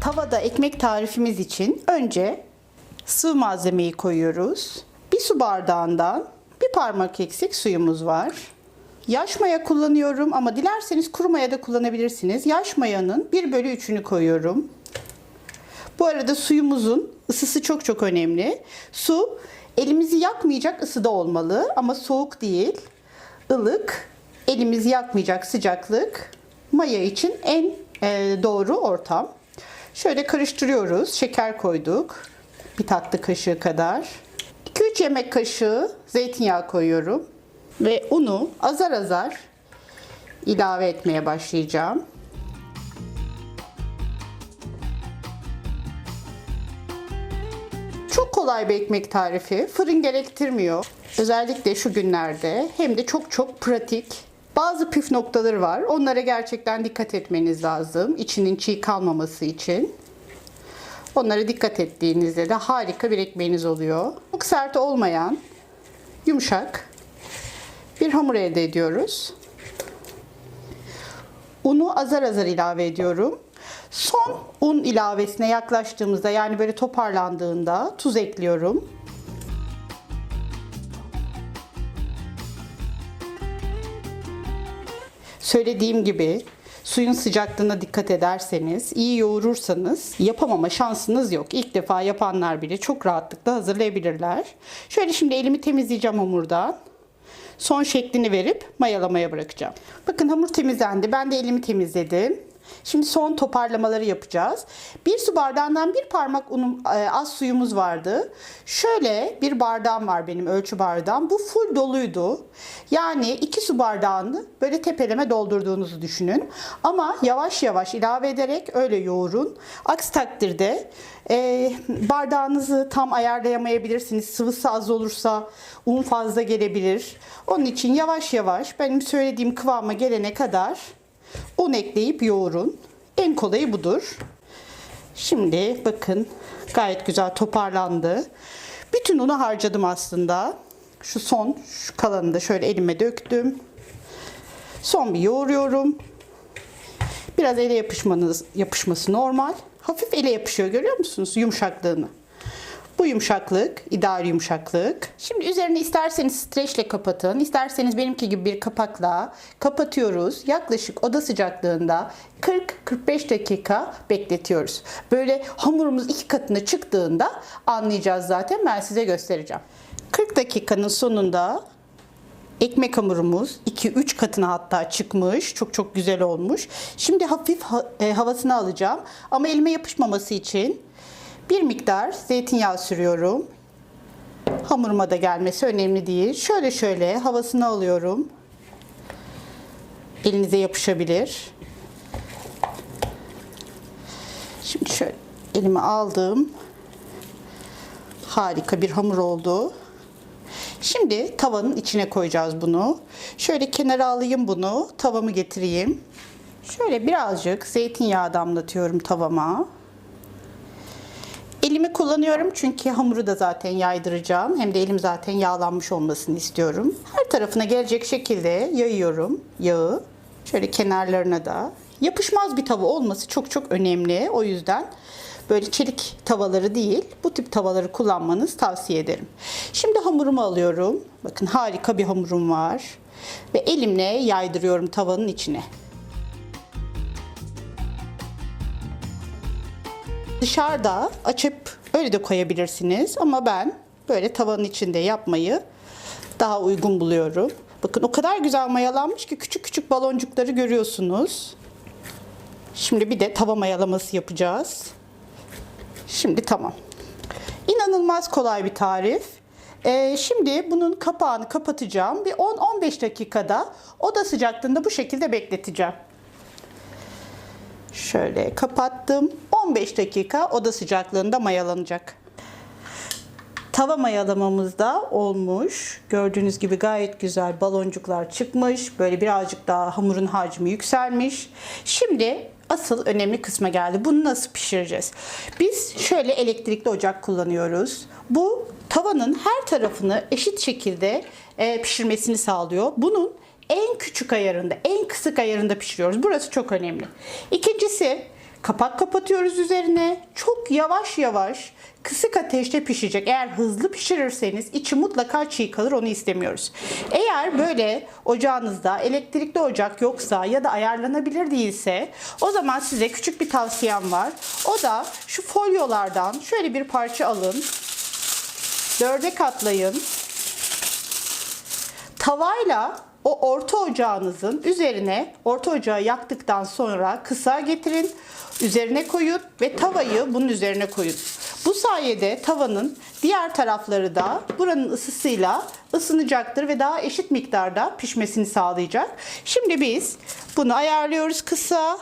Tavada ekmek tarifimiz için önce sıvı malzemeyi koyuyoruz. Bir su bardağından bir parmak eksik suyumuz var. Yaş maya kullanıyorum ama dilerseniz kuru maya da kullanabilirsiniz. Yaş mayanın 1 bölü 3'ünü koyuyorum. Bu arada suyumuzun ısısı çok çok önemli. Su elimizi yakmayacak ısıda olmalı ama soğuk değil. ılık, elimizi yakmayacak sıcaklık maya için en e, doğru ortam. Şöyle karıştırıyoruz. Şeker koyduk. Bir tatlı kaşığı kadar. 2-3 yemek kaşığı zeytinyağı koyuyorum. Ve unu azar azar ilave etmeye başlayacağım. Çok kolay bir ekmek tarifi. Fırın gerektirmiyor. Özellikle şu günlerde hem de çok çok pratik. Bazı püf noktaları var. Onlara gerçekten dikkat etmeniz lazım. İçinin çiğ kalmaması için. Onlara dikkat ettiğinizde de harika bir ekmeğiniz oluyor. Çok sert olmayan, yumuşak bir hamur elde ediyoruz. Unu azar azar ilave ediyorum. Son un ilavesine yaklaştığımızda yani böyle toparlandığında tuz ekliyorum. Söylediğim gibi suyun sıcaklığına dikkat ederseniz, iyi yoğurursanız yapamama şansınız yok. İlk defa yapanlar bile çok rahatlıkla hazırlayabilirler. Şöyle şimdi elimi temizleyeceğim hamurdan. Son şeklini verip mayalamaya bırakacağım. Bakın hamur temizlendi. Ben de elimi temizledim. Şimdi son toparlamaları yapacağız. Bir su bardağından bir parmak unum, e, az suyumuz vardı. Şöyle bir bardağım var benim ölçü bardağım. Bu full doluydu. Yani iki su bardağını böyle tepeleme doldurduğunuzu düşünün. Ama yavaş yavaş ilave ederek öyle yoğurun. Aksi takdirde e, bardağınızı tam ayarlayamayabilirsiniz. Sıvısı az olursa un fazla gelebilir. Onun için yavaş yavaş benim söylediğim kıvama gelene kadar un ekleyip yoğurun. En kolayı budur. Şimdi bakın gayet güzel toparlandı. Bütün unu harcadım aslında. Şu son şu kalanını da şöyle elime döktüm. Son bir yoğuruyorum. Biraz ele yapışmanız, yapışması normal. Hafif ele yapışıyor görüyor musunuz yumuşaklığını? Bu yumuşaklık, ideal yumuşaklık. Şimdi üzerine isterseniz streçle kapatın, isterseniz benimki gibi bir kapakla kapatıyoruz. Yaklaşık oda sıcaklığında 40-45 dakika bekletiyoruz. Böyle hamurumuz iki katına çıktığında anlayacağız zaten. Ben size göstereceğim. 40 dakikanın sonunda Ekmek hamurumuz 2-3 katına hatta çıkmış. Çok çok güzel olmuş. Şimdi hafif ha- e, havasını alacağım. Ama elime yapışmaması için bir miktar zeytinyağı sürüyorum. Hamuruma da gelmesi önemli değil. Şöyle şöyle havasını alıyorum. Elinize yapışabilir. Şimdi şöyle elime aldım. Harika bir hamur oldu. Şimdi tavanın içine koyacağız bunu. Şöyle kenara alayım bunu. Tavamı getireyim. Şöyle birazcık zeytinyağı damlatıyorum tavama. Elimi kullanıyorum çünkü hamuru da zaten yaydıracağım. Hem de elim zaten yağlanmış olmasını istiyorum. Her tarafına gelecek şekilde yayıyorum yağı. Şöyle kenarlarına da. Yapışmaz bir tava olması çok çok önemli. O yüzden böyle çelik tavaları değil bu tip tavaları kullanmanızı tavsiye ederim. Şimdi hamurumu alıyorum. Bakın harika bir hamurum var. Ve elimle yaydırıyorum tavanın içine. Dışarıda açıp öyle de koyabilirsiniz ama ben böyle tavanın içinde yapmayı daha uygun buluyorum. Bakın o kadar güzel mayalanmış ki küçük küçük baloncukları görüyorsunuz. Şimdi bir de tava mayalaması yapacağız. Şimdi tamam. İnanılmaz kolay bir tarif. Ee, şimdi bunun kapağını kapatacağım. Bir 10-15 dakikada oda sıcaklığında bu şekilde bekleteceğim. Şöyle kapattım. 15 dakika oda sıcaklığında mayalanacak. Tava mayalamamız da olmuş. Gördüğünüz gibi gayet güzel baloncuklar çıkmış. Böyle birazcık daha hamurun hacmi yükselmiş. Şimdi asıl önemli kısma geldi. Bunu nasıl pişireceğiz? Biz şöyle elektrikli ocak kullanıyoruz. Bu tavanın her tarafını eşit şekilde e, pişirmesini sağlıyor. Bunun en küçük ayarında, en kısık ayarında pişiriyoruz. Burası çok önemli. İkincisi Kapak kapatıyoruz üzerine. Çok yavaş yavaş kısık ateşte pişecek. Eğer hızlı pişirirseniz içi mutlaka çiğ kalır onu istemiyoruz. Eğer böyle ocağınızda elektrikli ocak yoksa ya da ayarlanabilir değilse o zaman size küçük bir tavsiyem var. O da şu folyolardan şöyle bir parça alın. Dörde katlayın. Tavayla o orta ocağınızın üzerine orta ocağı yaktıktan sonra kısa getirin. Üzerine koyun ve tavayı bunun üzerine koyun. Bu sayede tavanın diğer tarafları da buranın ısısıyla ısınacaktır ve daha eşit miktarda pişmesini sağlayacak. Şimdi biz bunu ayarlıyoruz kısa.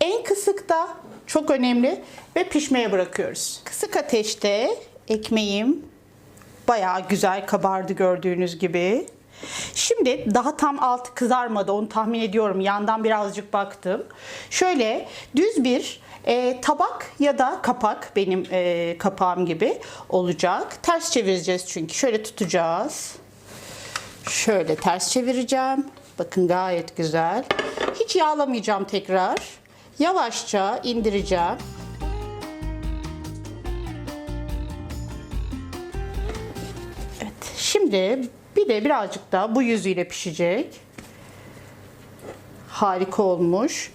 En kısıkta çok önemli ve pişmeye bırakıyoruz. Kısık ateşte ekmeğim bayağı güzel kabardı gördüğünüz gibi. Şimdi daha tam altı kızarmadı onu tahmin ediyorum. Yandan birazcık baktım. Şöyle düz bir e, tabak ya da kapak benim e, kapağım gibi olacak. Ters çevireceğiz çünkü. Şöyle tutacağız. Şöyle ters çevireceğim. Bakın gayet güzel. Hiç yağlamayacağım tekrar. Yavaşça indireceğim. Evet. Şimdi bir de birazcık daha bu yüzüyle pişecek. Harika olmuş.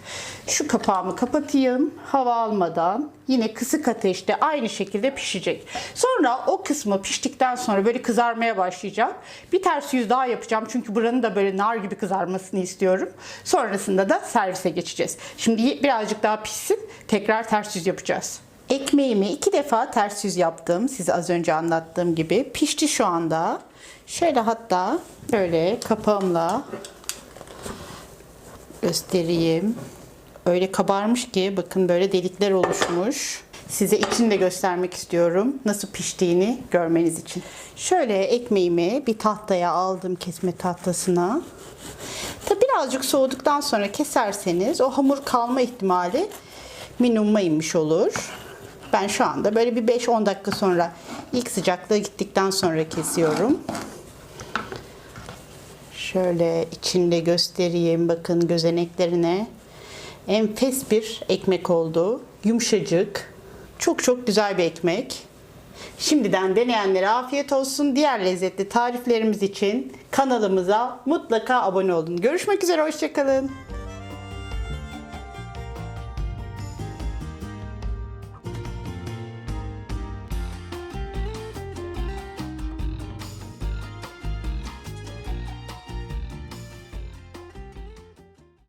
Şu kapağımı kapatayım. Hava almadan yine kısık ateşte aynı şekilde pişecek. Sonra o kısmı piştikten sonra böyle kızarmaya başlayacak. Bir ters yüz daha yapacağım. Çünkü buranın da böyle nar gibi kızarmasını istiyorum. Sonrasında da servise geçeceğiz. Şimdi birazcık daha pişsin. Tekrar ters yüz yapacağız. Ekmeğimi iki defa ters yüz yaptım. Size az önce anlattığım gibi. Pişti şu anda. Şöyle hatta böyle kapağımla göstereyim. Öyle kabarmış ki bakın böyle delikler oluşmuş. Size içini de göstermek istiyorum. Nasıl piştiğini görmeniz için. Şöyle ekmeğimi bir tahtaya aldım kesme tahtasına. Tabi birazcık soğuduktan sonra keserseniz o hamur kalma ihtimali minimuma olur. Ben şu anda böyle bir 5-10 dakika sonra ilk sıcaklığı gittikten sonra kesiyorum. Şöyle içinde göstereyim bakın gözeneklerine. Enfes bir ekmek oldu. Yumuşacık. Çok çok güzel bir ekmek. Şimdiden deneyenlere afiyet olsun. Diğer lezzetli tariflerimiz için kanalımıza mutlaka abone olun. Görüşmek üzere, hoşçakalın.